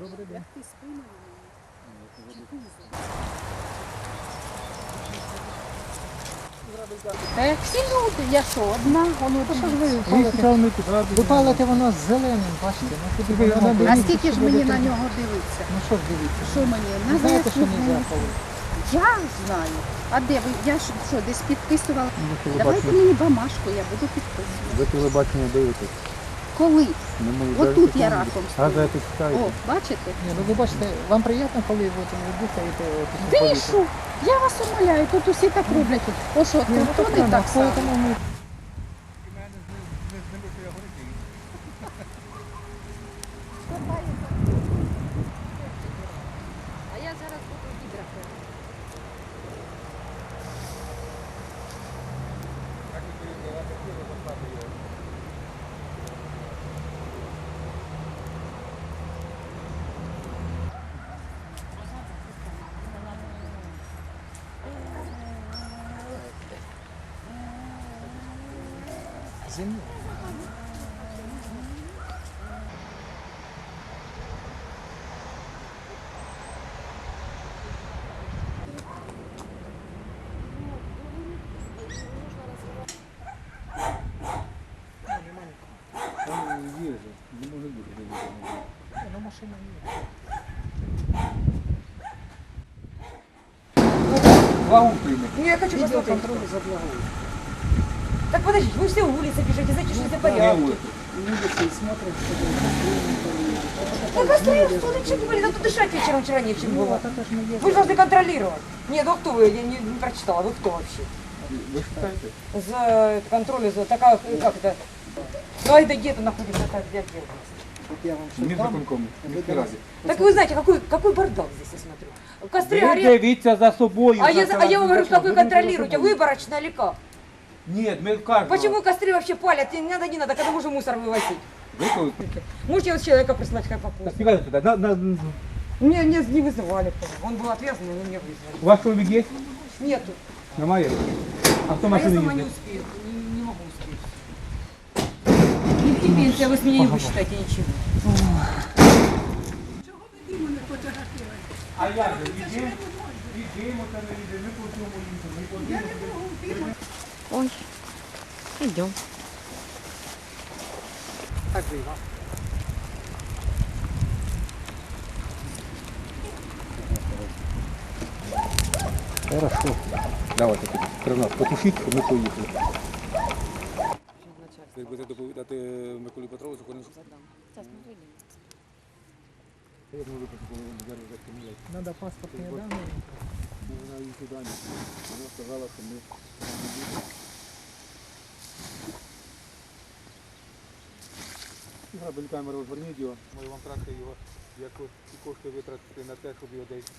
Добрий день. Ти спина як всі люди, я що, одна, воно Що ж ви Ви палите? сказали, не підради. Ви палите воно з зеленим, бачите? Ну, куди ви воно А скільки ж мені на нього дивитися? Ну що ж дивіться? Що мені? Ви На знаєте, що не весну? можна палити? Я знаю. А де ви? Я ж що, десь підписувала? Ви Давайте телебачення, мені бумажку, я буду підписувати. ви телебачення дивитесь. Колись. От тут я раком стою. О, бачите? Ні, ну ви бачите, вам приємно, коли ви дихаєте? Дишу! Я вас умоляю, тут усі так роблять. О, що, то не так само. землю. Там є же, не може бути. де ви там. Ну, машина є. Вагу прийме. Ну, я хочу посмотреть. Відеоконтроль за благою. Так подождите, вы все улицы бежите, знаете, что это Не порядок. вулиця. Їдете і смотрять, що Так быстрее, что лучше говорит, а то дышать вечером вчера нечем Ну, было. а це ж не є. Вы же должны контролировать. Нет, ну а кто вы? Я не, не прочитала. Вы кто вообще? Ви читаєте? За это, контроль, за такая, как это? Ну, а это где-то находится такая для отдела? От я вам щось Ні дам, виконкому, а ви міській до нас- раді. Так вы знаете, какой, какой бардак здесь, я смотрю. Костры Ви горят. дивіться за собою. А за я, а я вам говорю, телевізором. как вы Ви дивіться за контролируете, собою. выборочно или как? Ні, ми кажемо. Почему костры вообще палят? Не надо, не надо, когда уже мусор вывозить. Виконали? Можете вот человека прислать, как Та попало? співайте сюди. На, на, Мне не, не вызывали. Он был отвязанный, но не вызвали. у вас чоловік є? Нету. Немає? А хто А я машину сама не їздить? успею, не, не могу успеть. Не пенсия, вы с меня не высчитаете ничего. А як же? Ідемо, ідемо, та не йдемо, ми по цьому їдемо, ми по цьому. Идем. Пойдем. Спасибо. Хорошо. Давайте при нас потушить мы ми поїхали. Ви будете доповідати Миколі Петровичу, коли Зараз ми вийдемо. Надо паспортные данные. Она сказала, что мы Грабель камеру зверніть його. Ми вам краще його, як ці кошти витратити на те, щоб його десь